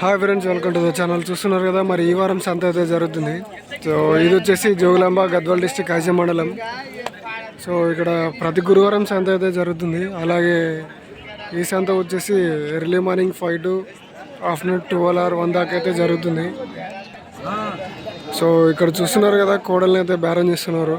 Hi friends welcome to the channel చూస్తున్నారు కదా మరి ఈ వారం సంత అయితే జరుగుతుంది. సో ఇది వచ్చేసి జోగులాంబ గద్వాల్ డిస్టిక్ ఐజ మండలం. సో ఇక్కడ ప్రతి గురువారం సంత అయితే జరుగుతుంది. అలాగే ఈ సంత వచ్చేసి early morning five to afternoon twelve or one దాకా అయితే జరుగుతుంది. సో ఇక్కడ చూస్తున్నారు కదా కోడల్ని అయితే బేరం చేస్తున్నారు.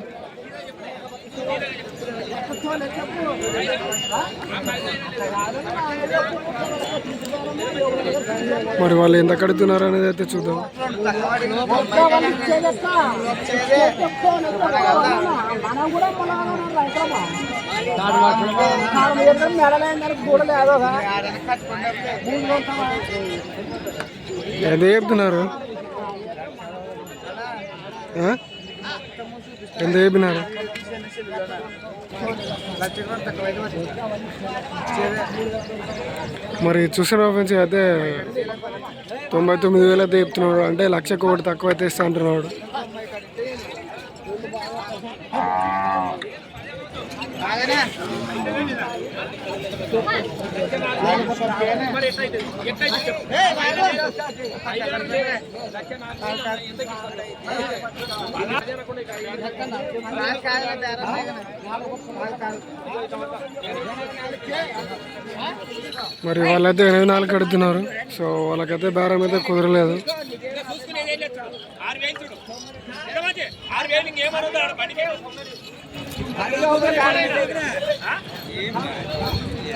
మరి వాళ్ళు ఎంత కడుతున్నారు అనేది అయితే చూద్దాం ఎంత చెప్తున్నారు ఆ? ఎంత చెప్పినారు? మరి చూసిన ఫ్రెండ్స్ అయితే తొంభై తొమ్మిది వేలు అయితే చెప్తున్నాడు. అంటే లక్ష కోటి తక్కువ అయితే ఇస్తా అంటున్నాడు. మరి వాళ్ళైతే ఎనభై నాలుగు కడుతున్నారు. సో వాళ్ళకైతే బేరం అయితే కుదరలేదు.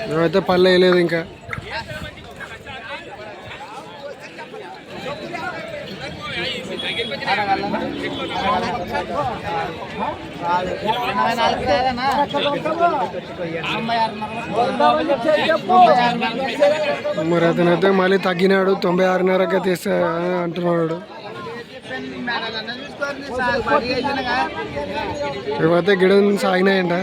మేమైతే పల్లె వేయలేదు ఇంకా. మరి అతనైతే మళ్ళీ తగ్గినాడు తొంభై ఆరున్నరగా అయితే అని అంటున్నాడు. ఇవైతే గిడన్ సాగినాయంట.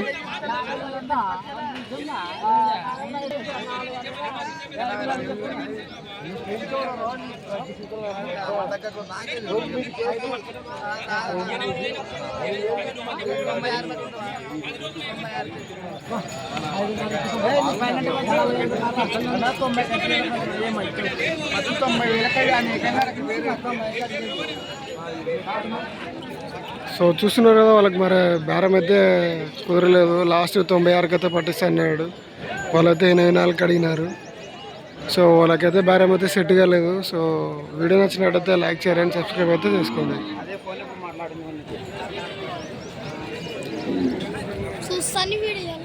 సో చూస్తున్నారు కదా వాళ్ళకి మరి బేరం అయితే కుదరలేదు. లాస్ట్ తొంభై ఆరుకి అయితే పట్టిస్తా అన్నాడు వాళ్ళైతే ఎనభై నాలుగు అడిగినారు. సో వాళ్ళకైతే భార్యం అయితే సెట్ కాలేదు. సో వీడియో నచ్చినట్టయితే లైక్ చేయండి సబ్స్క్రైబ్ అయితే చేసుకోండి. చూస్తాను వీడియో.